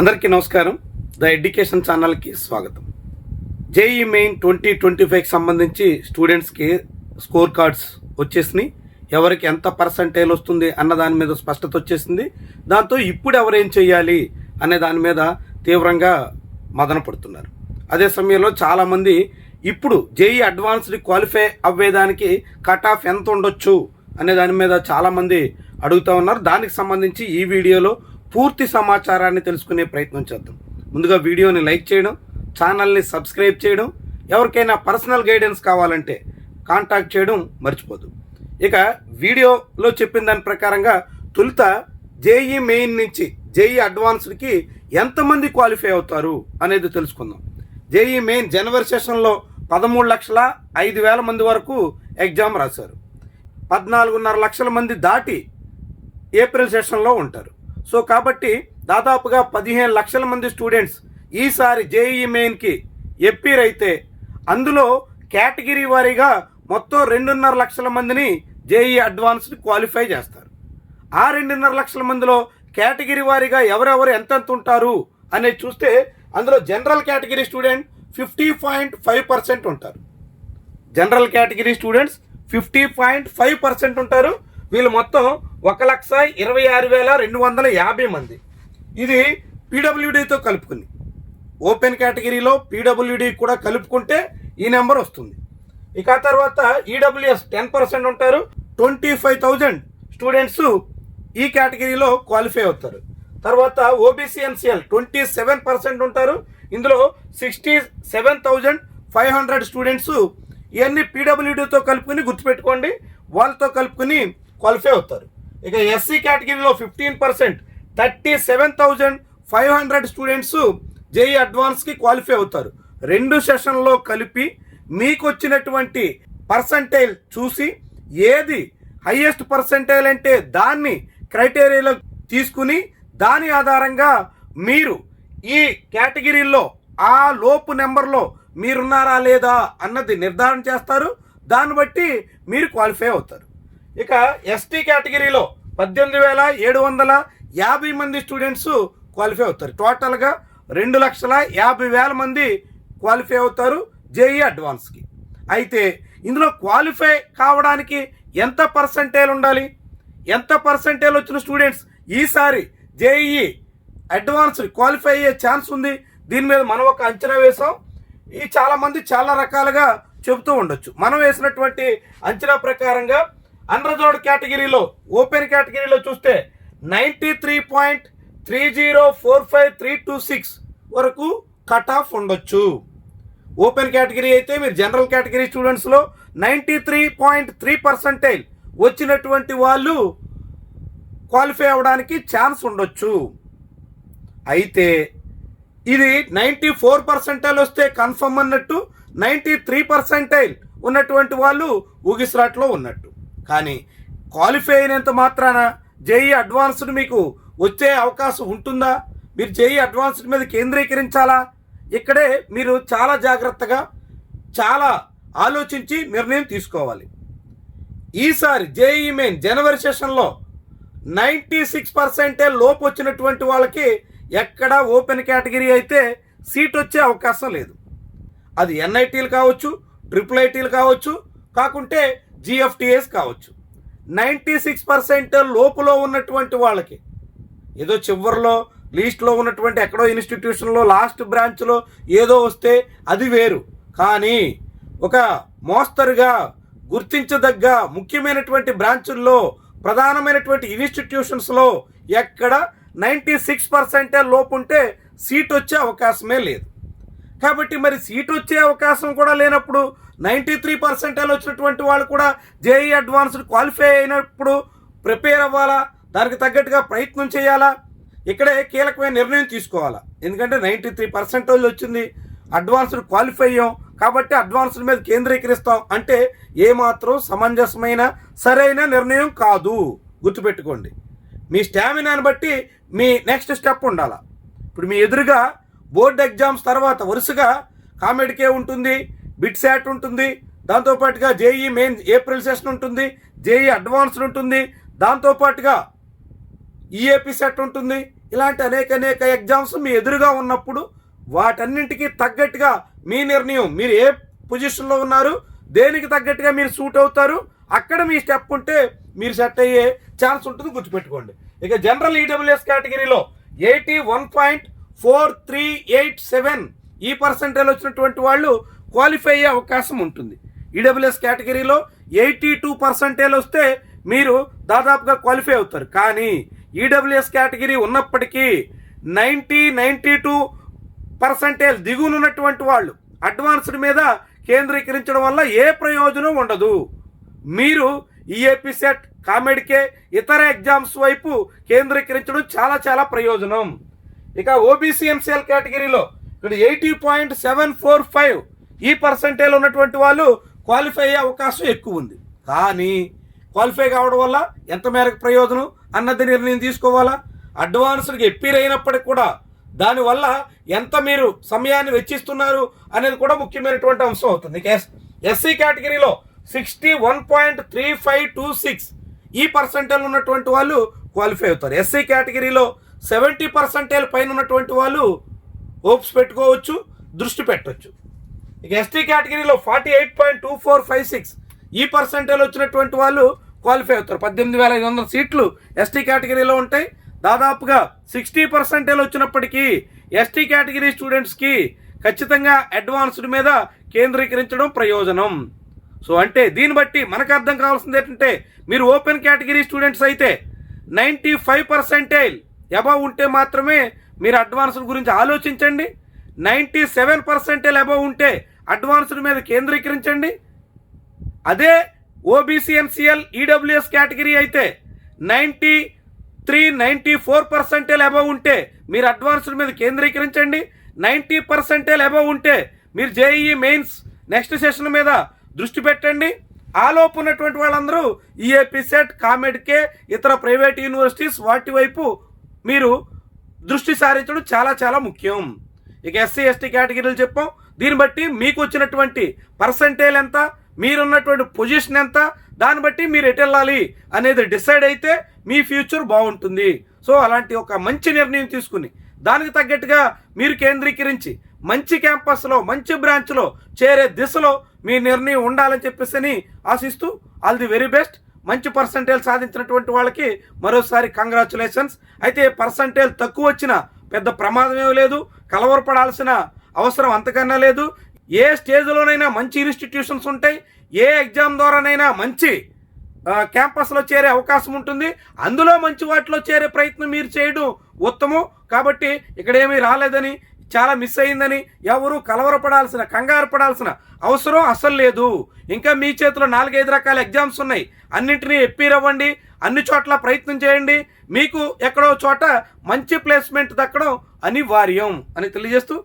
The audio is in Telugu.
అందరికీ నమస్కారం. ద ఎడ్యుకేషన్ ఛానల్కి స్వాగతం. జేఈ మెయిన్ ట్వంటీ ట్వంటీ ఫైవ్కి సంబంధించి స్టూడెంట్స్కి స్కోర్ కార్డ్స్ వచ్చేసినాయి. ఎవరికి ఎంత పర్సంటేజ్ వస్తుంది అన్న దాని మీద స్పష్టత వచ్చేసింది. దాంతో ఇప్పుడు ఎవరేం చేయాలి అనే దాని మీద తీవ్రంగా మదన పడుతున్నారు. అదే సమయంలో చాలామంది ఇప్పుడు జేఈ అడ్వాన్స్డ్ క్వాలిఫై అవ్వేదానికి కట్ ఆఫ్ ఎంత ఉండొచ్చు అనే దాని మీద చాలామంది అడుగుతూ ఉన్నారు. దానికి సంబంధించి ఈ వీడియోలో పూర్తి సమాచారాన్ని తెలుసుకునే ప్రయత్నం చేద్దాం. ముందుగా వీడియోని లైక్ చేయడం ఛానల్ని సబ్స్క్రైబ్ చేయడం ఎవరికైనా పర్సనల్ గైడెన్స్ కావాలంటే కాంటాక్ట్ చేయడం మర్చిపోదు. ఇక వీడియోలో చెప్పిన దాని ప్రకారంగా తొలుత జేఈ మెయిన్ నుంచి జేఈ అడ్వాన్స్డ్కి ఎంతమంది క్వాలిఫై అవుతారు అనేది తెలుసుకుందాం. జేఈ మెయిన్ జనవరి సెషన్లో పదమూడు లక్షల ఐదు వేల మంది వరకు ఎగ్జామ్ రాశారు. పద్నాలుగున్నర లక్షల మంది దాటి ఏప్రిల్ సెషన్లో ఉంటారు. సో కాబట్టి దాదాపుగా పదిహేను లక్షల మంది స్టూడెంట్స్ ఈసారి జేఈ మెయిన్కి ఎప్పీర్ అయితే అందులో కేటగిరీ వారీగా మొత్తం రెండున్నర లక్షల మందిని జేఈ అడ్వాన్స్డ్ క్వాలిఫై చేస్తారు. ఆ రెండున్నర లక్షల మందిలో కేటగిరీ వారీగా ఎవరెవరు ఎంతెంత ఉంటారు అనేది చూస్తే అందులో general category student fifty point five percent ఉంటారు. General category students fifty point five percent ఉంటారు. వీళ్ళు మొత్తం ఒక లక్ష ఇరవై ఆరు వేల రెండు వందల యాభై మంది. ఇది పీడబ్ల్యూడితో కలుపుకుంది. ఓపెన్ కేటగిరీలో పీడబ్ల్యూడి కూడా కలుపుకుంటే ఈ నెంబర్ వస్తుంది. ఇక తర్వాత ఈడబ్ల్యూఎస్ టెన్ పర్సెంట్ ఉంటారు. ట్వంటీ ఫైవ్ థౌజండ్ స్టూడెంట్స్ ఈ కేటగిరీలో క్వాలిఫై అవుతారు. తర్వాత OBC NCL twenty seven percent ఉంటారు. ఇందులో sixty seven thousand five hundred students ఇవన్నీ పీడబ్ల్యూడితో కలుపుకుని గుర్తుపెట్టుకోండి. వాళ్ళతో కలుపుకుని క్వాలిఫై అవుతారు. ఇక ఎస్సీ కేటగిరీలో fifteen percent thirty seven thousand five hundred students JEE అడ్వాన్స్కి qualify అవుతారు. రెండు సెషన్లో కలిపి మీకు వచ్చినటువంటి పర్సంటైల్ చూసి ఏది హయ్యెస్ట్ పర్సంటైల్ అంటే దాన్ని క్రైటీరియాలో తీసుకుని దాని ఆధారంగా మీరు ఈ కేటగిరీలో ఆ లోపు నెంబర్లో మీరున్నారా లేదా అన్నది నిర్ధారణ చేస్తారు. దాన్ని బట్టి మీరు క్వాలిఫై అవుతారు. ఇక ఎస్టీ కేటగిరీలో పద్దెనిమిది వేల ఏడు వందల యాభై మంది స్టూడెంట్స్ క్వాలిఫై అవుతారు. టోటల్గా రెండు లక్షల యాభై వేల మంది క్వాలిఫై అవుతారు జేఈ అడ్వాన్స్కి అయితే ఇందులో క్వాలిఫై కావడానికి ఎంత పర్సంటేజ్ ఉండాలి? ఎంత పర్సంటేజ్ వచ్చిన స్టూడెంట్స్ ఈసారి జేఈ అడ్వాన్స్ క్వాలిఫై అయ్యే ఛాన్స్ ఉంది? దీని మీద మనం ఒక అంచనా వేసాం ఈ చాలామంది చాలా రకాలుగా చెబుతూ ఉండొచ్చు. మనం వేసినటువంటి అంచనా ప్రకారంగా అన్రిజర్వ్డ్ కేటగిరీలో ఓపెన్ కేటగిరీలో చూస్తే ninety three point three zero four five three two six వరకు కట్ ఆఫ్ ఉండొచ్చు. ఓపెన్ కేటగిరీ అయితే మీరు general category స్టూడెంట్స్లో ninety three point three percentile వచ్చినటువంటి వాళ్ళు క్వాలిఫై అవ్వడానికి ఛాన్స్ ఉండొచ్చు. అయితే ఇది నైంటీ ఫోర్ పర్సెంటైల్ వస్తే కన్ఫర్మ్ అన్నట్టు నైంటీ త్రీ పర్సెంటైల్ ఉన్నటువంటి వాళ్ళు ఊగిసరాట్లో ఉన్నట్టు. కానీ క్వాలిఫై అయినంత మాత్రాన జేఈ అడ్వాన్స్డ్ మీకు వచ్చే అవకాశం ఉంటుందా? మీరు జేఈ అడ్వాన్స్డ్ మీద కేంద్రీకరించాలా? ఇక్కడే మీరు చాలా జాగ్రత్తగా చాలా ఆలోచించి నిర్ణయం తీసుకోవాలి. ఈసారి జేఈ మెయిన్ జనవరి సెషన్లో నైంటీ సిక్స్ పర్సెంటే లోపు వచ్చినటువంటి వాళ్ళకి ఎక్కడ ఓపెన్ కేటగిరీ అయితే సీట్ వచ్చే అవకాశం లేదు. అది ఎన్ఐటీలు కావచ్చు ట్రిపుల్ ఐటీలు కావచ్చు కాకుంటే జిఎఫ్టిఎస్ కావచ్చు. నైంటీ సిక్స్ పర్సెంట్ లోపులో ఉన్నటువంటి వాళ్ళకి ఏదో చివరిలో లీస్ట్లో ఉన్నటువంటి ఎక్కడో ఇన్స్టిట్యూషన్లో లాస్ట్ బ్రాంచ్లో ఏదో వస్తే అది వేరు. కానీ ఒక మోస్తరుగా గుర్తించదగ్గ ముఖ్యమైనటువంటి బ్రాంచుల్లో ప్రధానమైనటువంటి ఇన్స్టిట్యూషన్స్లో ఎక్కడ నైంటీ సిక్స్ పర్సెంటే లోపు ఉంటే సీట్ వచ్చే అవకాశమే లేదు. కాబట్టి మరి సీట్ వచ్చే అవకాశం కూడా లేనప్పుడు నైంటీ త్రీ పర్సెంటేజ్ వచ్చినటువంటి వాళ్ళు కూడా జేఈ అడ్వాన్స్డ్ క్వాలిఫై అయినప్పుడు ప్రిపేర్ అవ్వాలా? దానికి తగ్గట్టుగా ప్రయత్నం చేయాలా? ఇక్కడే కీలకమైన నిర్ణయం తీసుకోవాలా? ఎందుకంటే నైంటీ త్రీ పర్సెంటేజ్ వచ్చింది అడ్వాన్స్డ్ క్వాలిఫై అయ్యాం కాబట్టి అడ్వాన్స్డ్ మీద కేంద్రీకరిస్తాం అంటే ఏమాత్రం సమంజసమైన సరైన నిర్ణయం కాదు. గుర్తుపెట్టుకోండి. మీ స్టామినాని బట్టి మీ నెక్స్ట్ స్టెప్ ఉండాలా? ఇప్పుడు మీ ఎదురుగా బోర్డ్ ఎగ్జామ్స్ తర్వాత వరుసగా కామెడీకే ఉంటుంది బిట్ శాట్ ఉంటుంది. దాంతోపాటుగా జేఈ మెయిన్ ఏప్రిల్ సెషన్ ఉంటుంది. జేఈ అడ్వాన్స్డ్ ఉంటుంది. దాంతోపాటుగా ఈఏపీ సెట్ ఉంటుంది. ఇలాంటి అనేక అనేక ఎగ్జామ్స్ మీ ఎదురుగా ఉన్నప్పుడు వాటన్నింటికి తగ్గట్టుగా మీ నిర్ణయం మీరు ఏ పొజిషన్లో ఉన్నారు దేనికి తగ్గట్టుగా మీరు సూట్ అవుతారు అక్కడ మీ స్టెప్ ఉంటే మీరు సెట్ అయ్యే ఛాన్స్ ఉంటుంది. గుర్తుపెట్టుకోండి. ఇక జనరల్ ఈడబ్ల్యూఎస్ కేటగిరీలో eighty one point four three eight seven ఈ పర్సెంటేజ్ వచ్చినటువంటి వాళ్ళు క్వాలిఫై అయ్యే అవకాశం ఉంటుంది. ఈడబ్ల్యూఎస్ కేటగిరీలో ఎయిటీ టూ పర్సెంటేజ్ వస్తే మీరు దాదాపుగా క్వాలిఫై అవుతారు. కానీ ఈడబ్ల్యూఎస్ కేటగిరీ ఉన్నప్పటికీ నైంటీ నైంటీ టూ పర్సంటేజ్ దిగునున్నటువంటి వాళ్ళు అడ్వాన్స్డ్ మీద కేంద్రీకరించడం వల్ల ఏ ప్రయోజనం ఉండదు. మీరు ఈఏపీ సెట్ కామెడీకే ఇతర ఎగ్జామ్స్ వైపు కేంద్రీకరించడం చాలా చాలా ప్రయోజనం. ఇక ఓబీసీ ఎంసీఎల్ కేటగిరీలో ఇక్కడ eighty point seven four five ఈ పర్సంటేజ్ ఉన్నటువంటి వాళ్ళు క్వాలిఫై అయ్యే అవకాశం ఎక్కువ ఉంది. కానీ క్వాలిఫై కావడం వల్ల ఎంత మేరకు ప్రయోజనం అన్నది నిర్ణయం తీసుకోవాలా? అడ్వాన్స్డ్గా ఎప్పీర్ అయినప్పటికి కూడా దానివల్ల ఎంత మీరు సమయాన్ని వెచ్చిస్తున్నారు అనేది కూడా ముఖ్యమైనటువంటి అంశం అవుతుంది. ఎస్ ఎస్సీ కేటగిరీలో sixty one point three five two six ఈ పర్సంటేజ్ ఉన్నటువంటి వాళ్ళు క్వాలిఫై అవుతారు. ఎస్సీ కేటగిరీలో సెవెంటీ పర్సంటేజ్ పైన ఉన్నటువంటి వాళ్ళు హోప్స్ పెట్టుకోవచ్చు దృష్టి పెట్టవచ్చు ఇక ఎస్టీ కేటగిరీలో forty eight point two four five six ఈ పర్సంటేజ్ వచ్చినటువంటి వాళ్ళు క్వాలిఫై అవుతారు. పద్దెనిమిది వేల ఐదు వందల సీట్లు ఎస్టీ కేటగిరీలో ఉంటాయి. దాదాపుగా సిక్స్టీ పర్సెంటేజ్ వచ్చినప్పటికీ ఎస్టీ కేటగిరీ స్టూడెంట్స్కి ఖచ్చితంగా అడ్వాన్స్డ్ మీద కేంద్రీకరించడం ప్రయోజనం. సో అంటే దీన్ని బట్టి మనకు అర్థం కావాల్సింది ఏంటంటే మీరు ఓపెన్ కేటగిరీ స్టూడెంట్స్ అయితే నైంటీ ఫైవ్ పర్సెంటైల్ అబవ్ ఉంటే మాత్రమే మీరు అడ్వాన్స్డ్ గురించి ఆలోచించండి. నైంటీ సెవెన్ పర్సెంటైల్ అబవ్ ఉంటే అడ్వాన్స్డ్ మీద కేంద్రీకరించండి. అదే ఓబీసీ ఎన్సిఎల్ ఈడబ్ల్యూఎస్ కేటగిరీ అయితే ninety three ninety four percentage above ఉంటే మీరు అడ్వాన్స్డ్ మీద కేంద్రీకరించండి. నైంటీ పర్సెంటేజ్ అబవ్ ఉంటే మీరు జేఈఈ మెయిన్స్ నెక్స్ట్ సెషన్ మీద దృష్టి పెట్టండి. ఆలోపు ఉన్నటువంటి వాళ్ళందరూ ఈఏపీ సెట్ కామెడ్కే ఇతర ప్రైవేట్ యూనివర్సిటీస్ వాటి వైపు మీరు దృష్టి సారించడం చాలా చాలా ముఖ్యం. ఇక ఎస్సీ ఎస్టీ కేటగిరీలు చెప్పాం. దీన్ని బట్టి మీకు వచ్చినటువంటి పర్సంటేజ్ ఎంత మీరున్నటువంటి పొజిషన్ ఎంత దాన్ని బట్టి మీరు ఎటు వెళ్ళాలి అనేది డిసైడ్ అయితే మీ ఫ్యూచర్ బాగుంటుంది. సో అలాంటి ఒక మంచి నిర్ణయం తీసుకుని దానికి తగ్గట్టుగా మీరు కేంద్రీకరించి మంచి క్యాంపస్లో మంచి బ్రాంచ్లో చేరే దిశలో మీ నిర్ణయం ఉండాలని చెప్పేసి ఆశిస్తూ ఆల్ ది వెరీ బెస్ట్ మంచి పర్సంటేజ్ సాధించినటువంటి వాళ్ళకి మరోసారి కంగ్రాచులేషన్స్ అయితే పర్సంటేజ్ తక్కువ వచ్చిన పెద్ద ప్రమాదం ఏమీ లేదు. కలవరపడాల్సిన అవసరం అంతకన్నా లేదు. ఏ స్టేజ్లోనైనా మంచి ఇన్స్టిట్యూషన్స్ ఉంటాయి. ఏ ఎగ్జామ్ ద్వారానైనా మంచి క్యాంపస్లో చేరే అవకాశం ఉంటుంది. అందులో మంచి వాటిలో చేరే ప్రయత్నం మీరు చేయడం ఉత్తమం. కాబట్టి ఇక్కడ ఏమీ రాలేదని చాలా మిస్ అయిందని ఎవరు కలవరపడాల్సిన కంగారు పడాల్సిన అవసరం అసలు లేదు. ఇంకా మీ చేతిలో నాలుగైదు రకాల ఎగ్జామ్స్ ఉన్నాయి. అన్నింటినీ ఎప్పీర్ అన్ని చోట్ల ప్రయత్నం చేయండి. మీకు ఎక్కడో చోట మంచి ప్లేస్మెంట్ దక్కడం అనివార్యం అని తెలియజేస్తూ